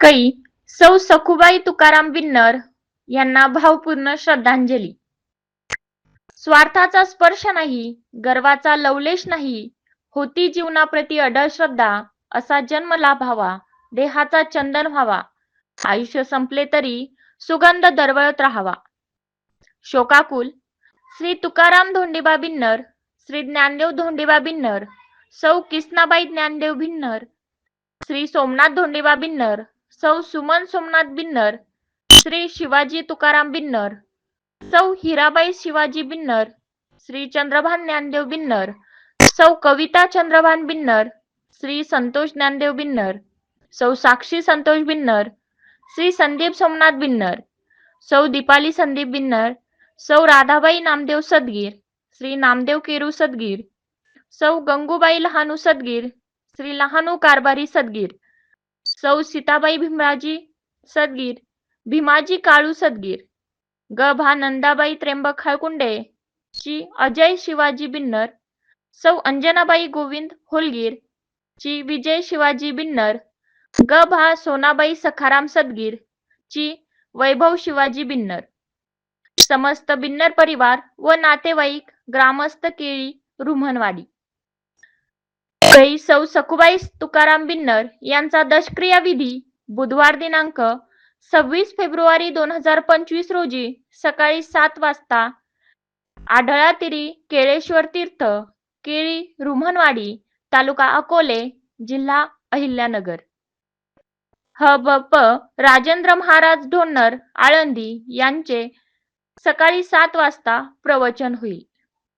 कै सौ सखुबाई तुकाराम बिन्नर यांना भावपूर्ण श्रद्धांजली. स्वार्थाचा स्पर्श नाही गर्वाचा लवलेश नाही होती जीवनाप्रती अडळ श्रद्धा असा जन्म लाभावा देहाचा चंदन व्हावा आयुष्य संपले तरी सुगंध दरवळत राहावा. शोकाकुल श्री तुकाराम धोंडीबा बिन्नर श्री ज्ञानदेव धोंडीबा बिन्नर सौ किसनाबाई ज्ञानदेव भिन्नर श्री सोमनाथ धोंडीबा बिन्नर सौ सुमन सोमनाथ बिन्नर, श्री शिवाजी तुकाराम बिन्नर, सौ हिराबाई शिवाजी बिन्नर, श्री चंद्रभान ज्ञानदेव बिन्नर, सौ कविता चंद्रभान बिन्नर, श्री संतोष ज्ञानदेव बिन्नर, सौ साक्षी संतोष बिन्नर, श्री संदीप सोमनाथ बिन्नर, सौ दीपाली संदीप बिन्नर, सौ राधाबाई नामदेव सदगीर, श्री नामदेव केरू सदगीर, सौ गंगूबाई लहानू सदगीर, श्री लहानू कारभारी सदगीर सौ सीताबाई भीमराजी सदगीर भीमाजी काळू सदगीर ग भा नंदाबाई त्र्यंबक खाळकुंडे ची अजय शिवाजी बिन्नर सौ अंजनाबाई गोविंद होलगीर ची विजय शिवाजी बिन्नर ग भा सोनाबाई सखाराम सदगीर ची वैभव शिवाजी बिन्नर. समस्त बिन्नर परिवार व नातेवाईक ग्रामस्थ केळी रुमनवाडी मुंबई सौ सखुबाई तुकाराम बिन्नर यांचा दशक्रिया विधी बुधवार दिनांक सव्वीस फेब्रुवारी दोन हजार पंचवीस रोजी सकाळी सात वाजता आढळातिरी केळेश्वर तीर्थ केळी रुमनवाडी तालुका अकोले जिल्हा अहिल्यानगर. ह ब प राजेंद्र महाराज ढोन्नर आळंदी यांचे सकाळी सात वाजता प्रवचन होईल.